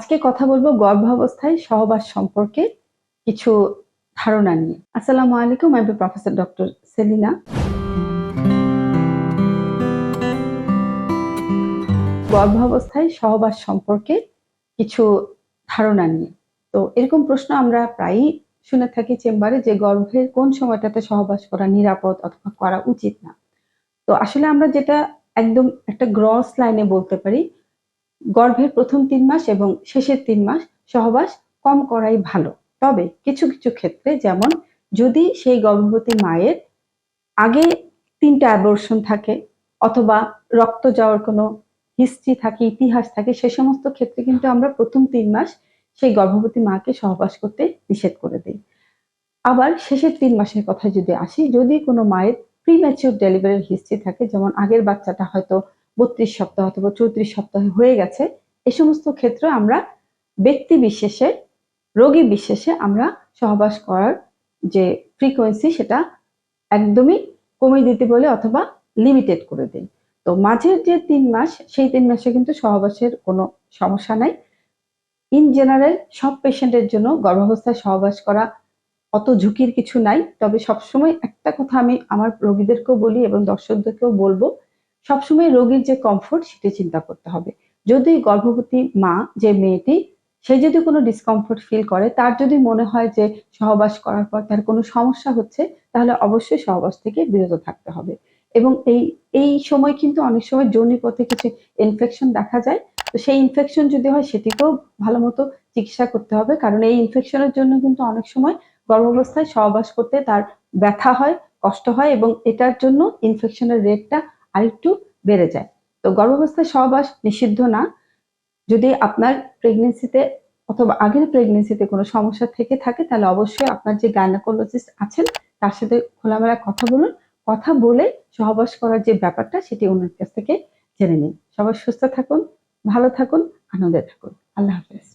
আজকে কথা বলব গর্ভাবস্থায় সহবাস সম্পর্কে কিছু ধারণা নিয়ে। আসসালামু আলাইকুম, আমি প্রফেসর ডক্টর সেলিনা। গর্ভাবস্থায় সহবাস সম্পর্কে কিছু ধারণা নিয়ে। তো এরকম প্রশ্ন আমরা প্রায়ই শুনে থাকি চেম্বারে যে গর্ভের কোন সময়টাতে সহবাস করা নিরাপদ অথবা করা উচিত না। তো আসলে আমরা যেটা একদম একটা গ্রস লাইনে বলতে পারি গর্ভের প্রথম তিন মাস এবং শেষের তিন মাস সহবাস কম করাই ভালো। তবে কিছু কিছু ক্ষেত্রে যেমন যদি সেই গর্ভবতী মায়ের আগে তিনটা অ্যাবর্শন থাকে অথবা রক্ত যাওয়ার কোনো হিস্ট্রি থাকে, ইতিহাস থাকে, সে সমস্ত ক্ষেত্রে কিন্তু আমরা প্রথম তিন মাস সেই গর্ভবতী মাকে সহবাস করতে নিষেধ করে দিই। আবার শেষের তিন মাসের কথা যদি আসি, যদি কোনো মায়ের প্রিম্যাচিউর ডেলিভারির হিস্ট্রি থাকে, যেমন আগের বাচ্চাটা হয়তো বত্রিশ সপ্তাহ অথবা চৌত্রিশ সপ্তাহে হয়ে গেছে। এ সমস্ত ক্ষেত্রে আমরা ব্যক্তি বিশেষে, রোগী বিশেষে আমরা সহবাস করার যে ফ্রিকোয়েন্সি সেটা একদমই কমিয়ে দিতে বলে অথবা লিমিটেড করে দিন তো মাঝের যে তিন মাস, সেই তিন মাসে কিন্তু সহবাসের কোনো সমস্যা নাই। ইন জেনারেল সব পেশেন্টের জন্য গর্ভাবস্থায় সহবাস করা অত ঝুঁকির কিছু নাই। তবে সবসময় একটা কথা আমি আমার রোগীদেরকেও বলি এবং দর্শকদেরকেও বলব সবসময় রোগীর যে কমফোর্ট সেটি চিন্তা করতে হবে। যদি গর্ভবতী মা, যে মেয়েটি, সে যদি কোনো ডিসকমফোর্ট ফিল করে, তার যদি মনে হয় যে সহবাস করার পর তার কোনো সমস্যা হচ্ছে, তাহলে অবশ্যই সহবাস থেকে বিরত থাকতে হবে। এবং এই এই সময় কিন্তু অনেক সময় পথে কিছু ইনফেকশন দেখা যায়। তো সেই ইনফেকশন যদি হয়, সেটিকেও ভালো মতো চিকিৎসা করতে হবে। কারণ এই ইনফেকশনের জন্য কিন্তু অনেক সময় গর্ভাবস্থায় সহবাস করতে তার ব্যথা হয়, কষ্ট হয় এবং এটার জন্য ইনফেকশনের রেটটা আরেকটু বেড়ে যায়। তো গর্ভাবস্থায় সহবাস নিষিদ্ধ না। যদি আপনার প্রেগনেন্সিতে অথবা আগের প্রেগনেন্সিতে কোনো সমস্যা থেকে থাকে, তাহলে অবশ্যই আপনার যে গাইনোকোলজিস্ট আছেন, তার সাথে খোলামেলা কথা বলুন। কথা বলে সহবাস করার যে ব্যাপারটা, সেটি ওনার কাছ থেকে জেনে নিন। সবাই সুস্থ থাকুন, ভালো থাকুন, আনন্দে থাকুন। আল্লাহ হাফেজ।